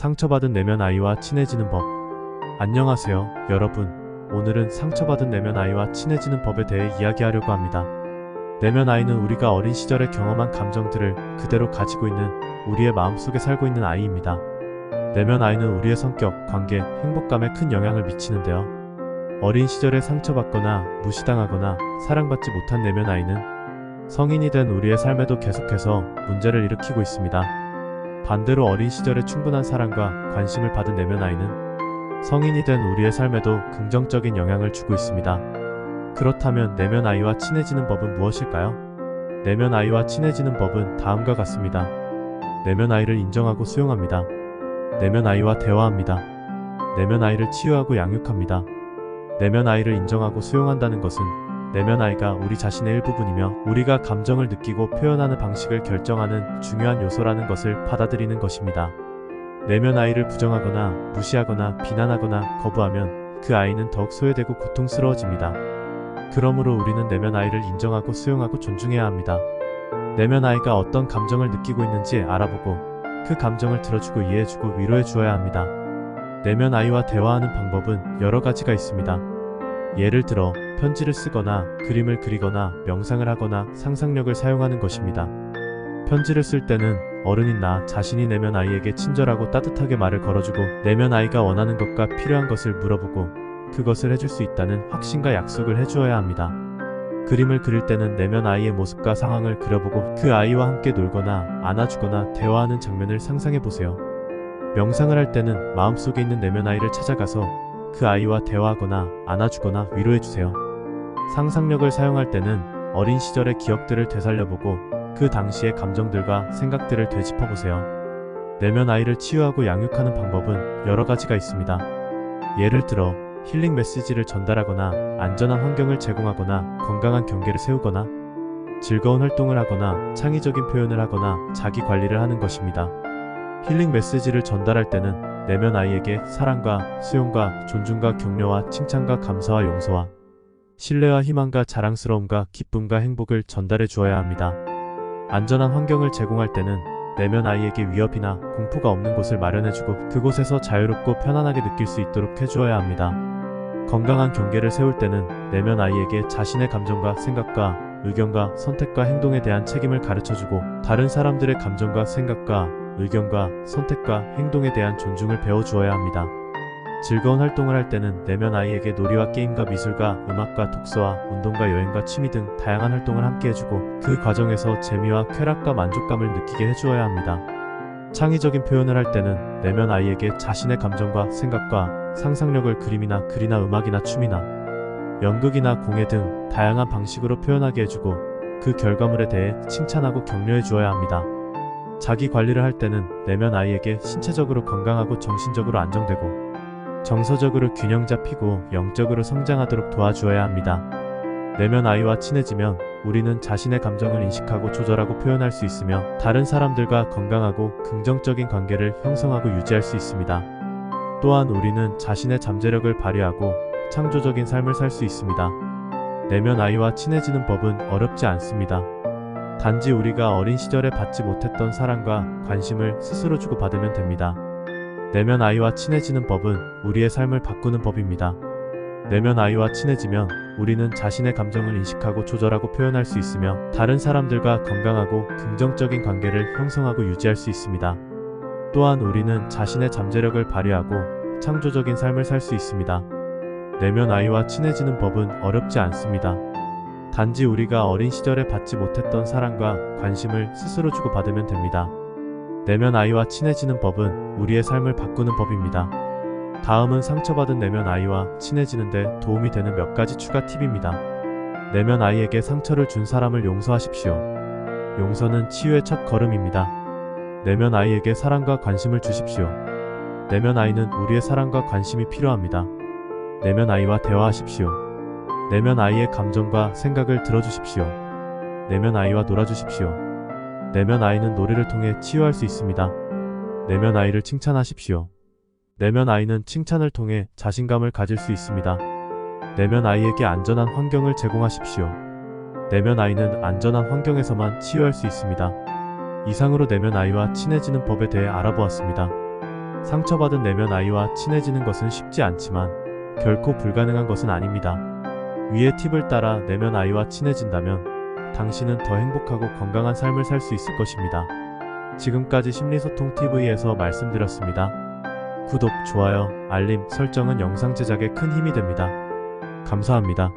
상처받은 내면 아이와 친해지는 법. 안녕하세요, 여러분. 오늘은 상처받은 내면 아이와 친해지는 법에 대해 이야기하려고 합니다. 내면 아이는 우리가 어린 시절에 경험한 감정들을 그대로 가지고 있는 우리의 마음속에 살고 있는 아이입니다. 내면 아이는 우리의 성격, 관계, 행복감에 큰 영향을 미치는데요. 어린 시절에 상처받거나 무시당하거나 사랑받지 못한 내면 아이는 성인이 된 우리의 삶에도 계속해서 문제를 일으키고 있습니다. 반대로 어린 시절에 충분한 사랑과 관심을 받은 내면 아이는 성인이 된 우리의 삶에도 긍정적인 영향을 주고 있습니다. 그렇다면 내면 아이와 친해지는 법은 무엇일까요? 내면 아이와 친해지는 법은 다음과 같습니다. 내면 아이를 인정하고 수용합니다. 내면 아이와 대화합니다. 내면 아이를 치유하고 양육합니다. 내면 아이를 인정하고 수용한다는 것은 내면 아이가 우리 자신의 일부분이며 우리가 감정을 느끼고 표현하는 방식을 결정하는 중요한 요소라는 것을 받아들이는 것입니다. 내면 아이를 부정하거나 무시하거나 비난하거나 거부하면 그 아이는 더욱 소외되고 고통스러워집니다. 그러므로 우리는 내면 아이를 인정하고 수용하고 존중해야 합니다. 내면 아이가 어떤 감정을 느끼고 있는지 알아보고 그 감정을 들어주고 이해해주고 위로해 주어야 합니다. 내면 아이와 대화하는 방법은 여러 가지가 있습니다. 예를 들어 편지를 쓰거나 그림을 그리거나 명상을 하거나 상상력을 사용하는 것입니다. 편지를 쓸 때는 어른인 나 자신이 내면 아이에게 친절하고 따뜻하게 말을 걸어주고 내면 아이가 원하는 것과 필요한 것을 물어보고 그것을 해줄 수 있다는 확신과 약속을 해주어야 합니다. 그림을 그릴 때는 내면 아이의 모습과 상황을 그려보고 그 아이와 함께 놀거나 안아주거나 대화하는 장면을 상상해 보세요. 명상을 할 때는 마음속에 있는 내면 아이를 찾아가서 그 아이와 대화하거나 안아주거나 위로해 주세요. 상상력을 사용할 때는 어린 시절의 기억들을 되살려보고 그 당시의 감정들과 생각들을 되짚어 보세요. 내면 아이를 치유하고 양육하는 방법은 여러 가지가 있습니다. 예를 들어 힐링 메시지를 전달하거나 안전한 환경을 제공하거나 건강한 경계를 세우거나 즐거운 활동을 하거나 창의적인 표현을 하거나 자기 관리를 하는 것입니다. 힐링 메시지를 전달할 때는 내면 아이에게 사랑과 수용과 존중과 격려와 칭찬과 감사와 용서와 신뢰와 희망과 자랑스러움과 기쁨과 행복을 전달해 주어야 합니다. 안전한 환경을 제공할 때는 내면 아이에게 위협이나 공포가 없는 곳을 마련해주고 그곳에서 자유롭고 편안하게 느낄 수 있도록 해주어야 합니다. 건강한 경계를 세울 때는 내면 아이에게 자신의 감정과 생각과 의견과 선택과 행동에 대한 책임을 가르쳐주고 다른 사람들의 감정과 생각과 의견과 선택과 행동에 대한 존중을 배워주어야 합니다. 즐거운 활동을 할 때는 내면 아이에게 놀이와 게임과 미술과 음악과 독서와 운동과 여행과 취미 등 다양한 활동을 함께 해주고 그 과정에서 재미와 쾌락과 만족감을 느끼게 해주어야 합니다. 창의적인 표현을 할 때는 내면 아이에게 자신의 감정과 생각과 상상력을 그림이나 글이나 음악이나 춤이나 연극이나 공예 등 다양한 방식으로 표현하게 해주고 그 결과물에 대해 칭찬하고 격려해 주어야 합니다. 자기 관리를 할 때는 내면 아이에게 신체적으로 건강하고 정신적으로 안정되고 정서적으로 균형 잡히고 영적으로 성장하도록 도와주어야 합니다. 내면 아이와 친해지면 우리는 자신의 감정을 인식하고 조절하고 표현할 수 있으며 다른 사람들과 건강하고 긍정적인 관계를 형성하고 유지할 수 있습니다. 또한 우리는 자신의 잠재력을 발휘하고 창조적인 삶을 살 수 있습니다. 내면 아이와 친해지는 법은 어렵지 않습니다. 단지 우리가 어린 시절에 받지 못했던 사랑과 관심을 스스로 주고 받으면 됩니다. 내면 아이와 친해지는 법은 우리의 삶을 바꾸는 법입니다. 내면 아이와 친해지면 우리는 자신의 감정을 인식하고 조절하고 표현할 수 있으며 다른 사람들과 건강하고 긍정적인 관계를 형성하고 유지할 수 있습니다. 또한 우리는 자신의 잠재력을 발휘하고 창조적인 삶을 살 수 있습니다. 내면 아이와 친해지는 법은 어렵지 않습니다. 단지 우리가 어린 시절에 받지 못했던 사랑과 관심을 스스로 주고 받으면 됩니다. 내면 아이와 친해지는 법은 우리의 삶을 바꾸는 법입니다. 다음은 상처받은 내면 아이와 친해지는데 도움이 되는 몇 가지 추가 팁입니다. 내면 아이에게 상처를 준 사람을 용서하십시오. 용서는 치유의 첫 걸음입니다. 내면 아이에게 사랑과 관심을 주십시오. 내면 아이는 우리의 사랑과 관심이 필요합니다. 내면 아이와 대화하십시오. 내면 아이의 감정과 생각을 들어주십시오. 내면 아이와 놀아주십시오. 내면 아이는 노래를 통해 치유할 수 있습니다. 내면 아이를 칭찬하십시오. 내면 아이는 칭찬을 통해 자신감을 가질 수 있습니다. 내면 아이에게 안전한 환경을 제공하십시오. 내면 아이는 안전한 환경에서만 치유할 수 있습니다. 이상으로 내면 아이와 친해지는 법에 대해 알아보았습니다. 상처받은 내면 아이와 친해지는 것은 쉽지 않지만 결코 불가능한 것은 아닙니다. 위의 팁을 따라 내면 아이와 친해진다면 당신은 더 행복하고 건강한 삶을 살 수 있을 것입니다. 지금까지 심리소통TV에서 말씀드렸습니다. 구독, 좋아요, 알림, 설정은 영상 제작에 큰 힘이 됩니다. 감사합니다.